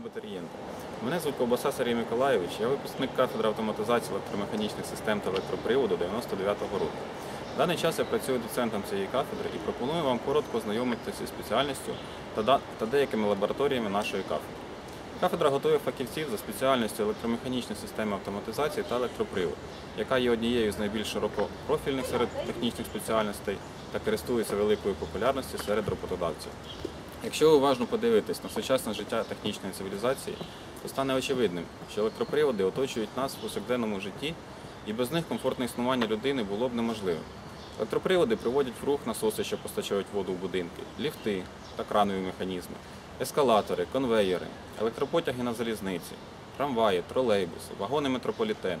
абітурієнти. Мене звуть Ковбаса Сергій Миколайович, я випускник кафедри автоматизації електромеханічних систем та електроприводу 99-го року. В даний час я працюю доцентом цієї кафедри і пропоную вам коротко ознайомитися зі спеціальністю та, деякими лабораторіями нашої кафедри. Кафедра готує фахівців за спеціальністю електромеханічні системи автоматизації та електропривод, яка є однією з найбільш широкопрофільних серед технічних спеціальностей та користується великою популярністю серед роботодавців. Якщо ви уважно подивитесь на сучасне життя технічної цивілізації, то стане очевидним, що електроприводи оточують нас в повсякденному житті, і без них комфортне існування людини було б неможливим. Електроприводи приводять в рух насоси, що постачають воду в будинки, ліфти та кранові механізми, ескалатори, конвеєри, електропотяги на залізниці, трамваї, тролейбуси, вагони метрополітен,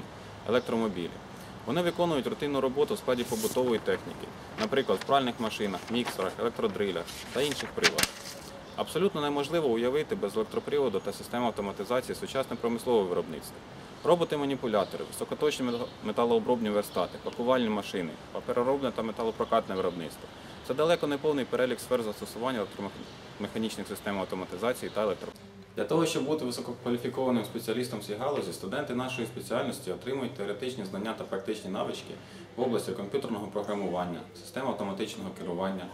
електромобілі. Вони виконують рутинну роботу в складі побутової техніки, наприклад, в пральних машинах, міксерах, електродрилях та інших приладах. Абсолютно неможливо уявити без електроприводу та системи автоматизації сучасне промислове виробництво. Роботи-маніпулятори, високоточні металообробні верстати, пакувальні машини, папероробне та металопрокатне виробництво. Це далеко не повний перелік сфер застосування електромеханічних систем автоматизації та електро. Для того, щоб бути висококваліфікованим спеціалістом цій галузі, студенти нашої спеціальності отримують теоретичні знання та практичні навички в області комп'ютерного програмування, систем автоматичного керування,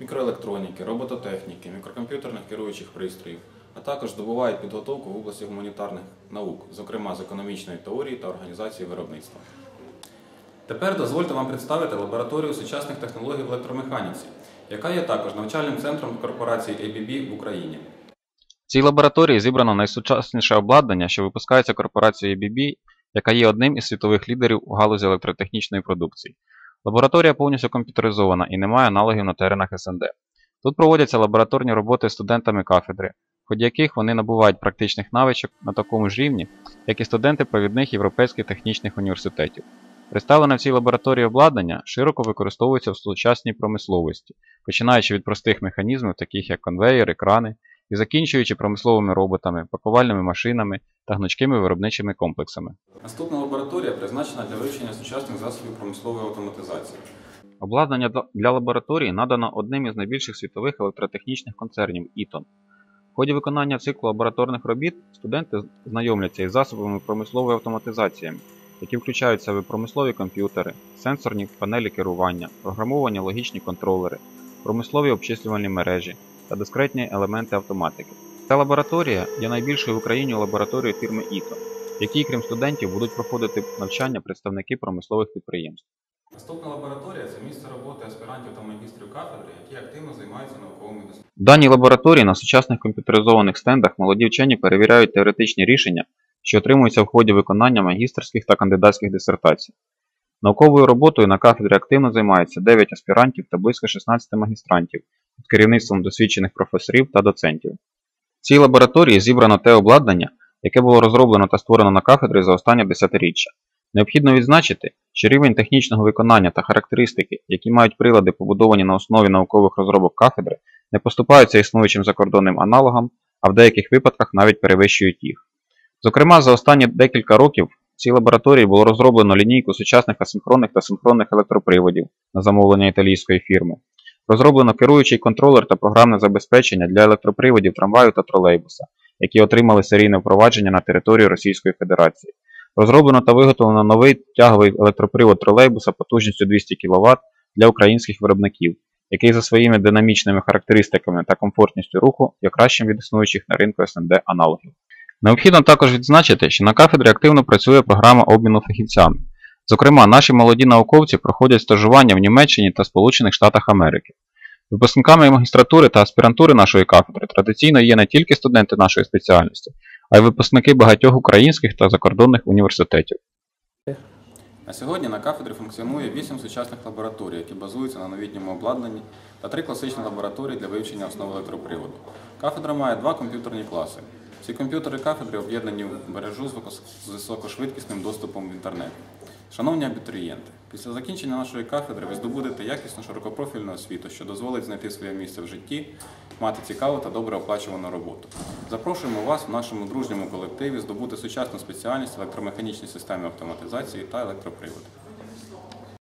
мікроелектроніки, робототехніки, мікрокомп'ютерних керуючих пристроїв, а також здобувають підготовку в області гуманітарних наук, зокрема з економічної теорії та організації виробництва. Тепер дозвольте вам представити лабораторію сучасних технологій в електромеханіці, яка є також навчальним центром корпорації ABB в Україні. В цій лабораторії зібрано найсучасніше обладнання, що випускається корпорацією ABB, яка є одним із світових лідерів у галузі електротехнічної продукції. Лабораторія повністю комп'ютеризована і не має аналогів на теренах СНД. Тут проводяться лабораторні роботи з студентами кафедри, в ході яких вони набувають практичних навичок на такому ж рівні, як і студенти провідних європейських технічних університетів. Представлене в цій лабораторії обладнання широко використовується в сучасній промисловості, починаючи від простих механізмів, таких як конвеєри, крани, і закінчуючи промисловими роботами, пакувальними машинами та гнучкими виробничими комплексами. Наступна лабораторія призначена для вивчення сучасних засобів промислової автоматизації. Обладнання для- лабораторії надано одним із найбільших світових електротехнічних концернів Eaton. В ході виконання циклу лабораторних робіт студенти знайомляться із засобами промислової автоматизації, які включають в себе промислові комп'ютери, сенсорні панелі керування, програмовані логічні контролери, промислові обчислювальні мережі та дискретні елементи автоматики. Ця лабораторія є найбільшою в Україні лабораторією фірми Eaton, в якій, крім студентів, будуть проходити навчання представники промислових підприємств. Наступна лабораторія це місце роботи аспірантів та магістрів кафедри, які активно займаються науковими дослідженнями. В даній лабораторії на сучасних комп'ютеризованих стендах молоді вчені перевіряють теоретичні рішення, що отримуються в ході виконання магістерських та кандидатських дисертацій. Науковою роботою на кафедрі активно займаються 9 аспірантів та близько 16 магістрантів під керівництвом досвідчених професорів та доцентів. В цій лабораторії зібрано те обладнання, яке було розроблено та створено на кафедрі за останнє десятиріччя. Необхідно відзначити, що рівень технічного виконання та характеристики, які мають прилади, побудовані на основі наукових розробок кафедри, не поступаються існуючим закордонним аналогам, а в деяких випадках навіть перевищують їх. Зокрема, за останні декілька років в цій лабораторії було розроблено лінійку сучасних асинхронних та синхронних електроприводів на замовлення італійської фірми. Розроблено керуючий контролер та програмне забезпечення для електроприводів трамваю та тролейбуса, які отримали серійне впровадження на території Російської Федерації. Розроблено та виготовлено новий тяговий електропривод тролейбуса потужністю 200 кВт для українських виробників, який за своїми динамічними характеристиками та комфортністю руху є кращим від існуючих на ринку СНД аналогів. Необхідно також відзначити, що на кафедрі активно працює програма обміну фахівцями. Зокрема, наші молоді науковці проходять стажування в Німеччині та Сполучених Штатах Америки. Випускниками магістратури та аспірантури нашої кафедри традиційно є не тільки студенти нашої спеціальності, а й випускники багатьох українських та закордонних університетів. На сьогодні на кафедрі функціонує 8 сучасних лабораторій, які базуються на новітньому обладнанні, та 3 класичні лабораторії для вивчення основ електроприводу. Кафедра має два комп'ютерні класи. Ці комп'ютери кафедри об'єднані в мережу з високошвидкісним доступом в інтернет. Шановні абітурієнти, після закінчення нашої кафедри ви здобудете якісну широкопрофільну освіту, що дозволить знайти своє місце в житті, мати цікаву та добре оплачувану роботу. Запрошуємо вас в нашому дружньому колективі здобути сучасну спеціальність електромеханічні системи автоматизації та електроприводи.